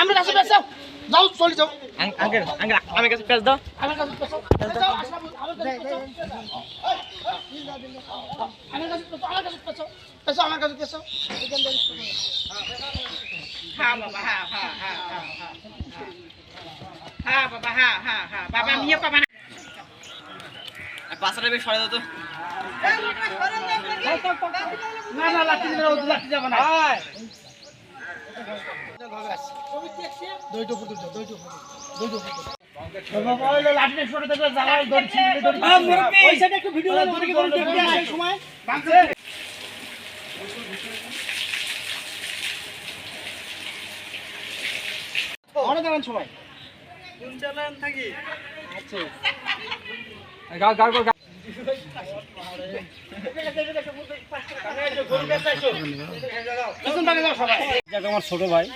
আমার কাছে বেসাও যাও চলে যাও। আঙ্কেল আঙ্কেল আমার কাছে পেঁচ দাও। আমার কাছে বেসাও আশরাফুল আমার কাছে বেসাও আমার কাছে বেসাও বেসাও আমার কাছে করো। হ্যাঁ বাবা হ্যাঁ হ্যাঁ হ্যাঁ হ্যাঁ হ্যাঁ। হ্যাঁ বাবা হ্যাঁ হ্যাঁ হ্যাঁ। বাবা নিয়ে পাবা না। পাঁচটা বেশ সরে দাও তো। না না লাঠি দিলে লাঠি যাবে না। সবাই যাক আমার ছোট ভাই।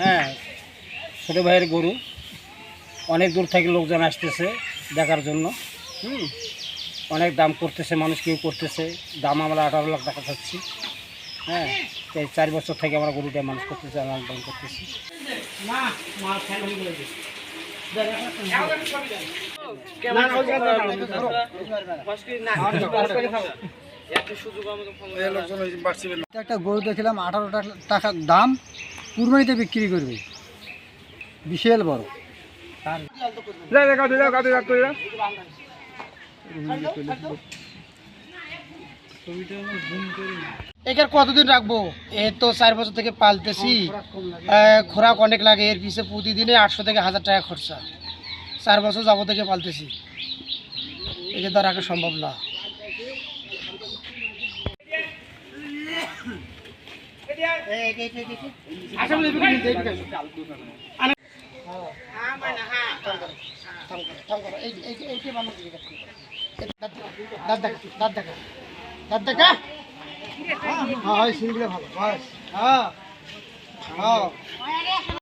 হ্যাঁ ছোট ভাইয়ের গরু। অনেক দূর থেকে লোকজন আসতেছে দেখার জন্য। হুম, অনেক দাম করতেছে, মানুষ কেউ করতেছে। দাম আমরা আঠারো লাখ টাকা চাচ্ছি হ্যাঁ তো এই চার বছর থেকে আমরা গরুটা মানুষ করতেছি লাল দাম করতেছি। একটা গরু দেখলাম আঠারো টাকা দাম কুরবানিতে বিক্রি করবে। বিশাল বড়। এখানে কতদিন রাখব? এ তো চার বছর থেকে পালতেছি। খোরাক অনেক লাগে, এর পিছে প্রতিদিনে আটশো থেকে হাজার টাকা খরচা। চার বছর যাব থেকে পালতেছি। একে তো রাখা সম্ভব না। দাঁত দেখা দাঁত দাঁত দেখা হ্যাঁ হ্যাঁ সিলগুলো ভালো বাস হ্যাঁ হ্যাঁ।